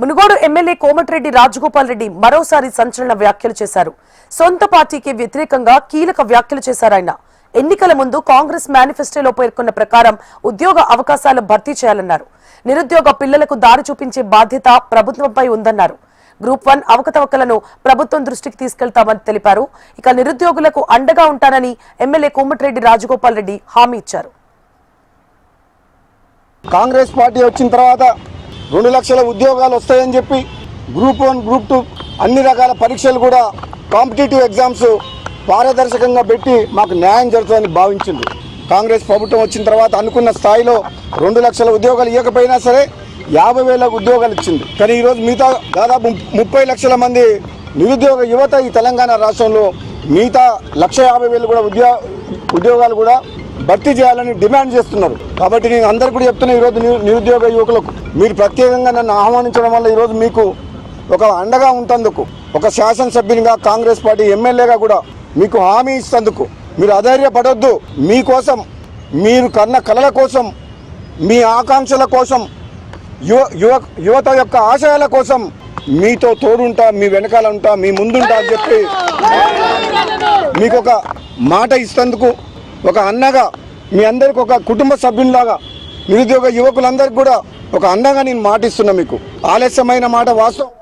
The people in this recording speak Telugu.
మునుగోడు ఎమ్మెల్యే కోమటిరెడ్డి రాజగోపాల్ రెడ్డి మరోసారి సంచలన వ్యాఖ్యలు చేశారు. సొంత పార్టీకి వ్యతిరేకంగా కీలక వ్యాఖ్యలు చేశారు ఆయన. ఎన్నికల ముందు కాంగ్రెస్ మేనిఫెస్టోలో పేర్కొన్న ప్రకారం ఉద్యోగ అవకాశాలు భర్తీ చేయాలన్నారు. నిరుద్యోగ పిల్లలకు దారి చూపించే బాధ్యత ప్రభుత్వంపై ఉందన్నారు. గ్రూప్ వన్ అవకతవకలను ప్రభుత్వం దృష్టికి తీసుకెళ్తామని తెలిపారు. ఇక నిరుద్యోగులకు అండగా ఉంటానని ఎమ్మెల్యే కోమటిరెడ్డి రాజగోపాల్ రెడ్డి హామీ ఇచ్చారు. కాంగ్రెస్ పార్టీ వచ్చిన తర్వాత రెండు లక్షల ఉద్యోగాలు వస్తాయని చెప్పి గ్రూప్ వన్ గ్రూప్ టూ అన్ని రకాల పరీక్షలు కూడా కాంపిటేటివ్ ఎగ్జామ్స్ పారదర్శకంగా పెట్టి మాకు న్యాయం జరుగుతుందని భావించింది. కాంగ్రెస్ ప్రభుత్వం వచ్చిన తర్వాత అనుకున్న స్థాయిలో రెండు లక్షల ఉద్యోగాలు ఇవ్వకపోయినా సరే యాభై వేల ఉద్యోగాలు ఇచ్చింది. కానీ ఈరోజు మిగతా దాదాపు ముప్పై లక్షల మంది నిరుద్యోగ యువత ఈ తెలంగాణ రాష్ట్రంలో మిగతా లక్ష యాభై వేలు కూడా ఉద్యోగ ఉద్యోగాలు కూడా భర్తీ చేయాలని డిమాండ్ చేస్తున్నారు. కాబట్టి నేను అందరు కూడా చెప్తున్నా ఈరోజు నిరు- నిరుద్యోగ యువకులకు మీరు ప్రత్యేకంగా నన్ను ఆహ్వానించడం వల్ల ఈరోజు మీకు ఒక అండగా ఉంటందుకు ఒక శాసనసభ్యునిగా కాంగ్రెస్ పార్టీ ఎమ్మెల్యేగా కూడా మీకు హామీ ఇస్తందుకు మీరు అధైర్యపడొద్దు. మీకోసం మీరు కన్న కలల కోసం మీ ఆకాంక్షల కోసం యువ యువ యువత యొక్క ఆశయాల కోసం మీతో తోడుంటా మీ వెనకాల ఉంటా మీ ముందుంటా అని చెప్పి మీకు ఒక మాట ఇస్తందుకు ఒక అన్నగా మీ అందరికి ఒక కుటుంబ సభ్యునిలాగా నిరుద్యోగ యువకులందరికీ కూడా ఒక అండగా నేను మాటిస్తున్నా మీకు. ఆలస్యమైన మాట వాస్తవం.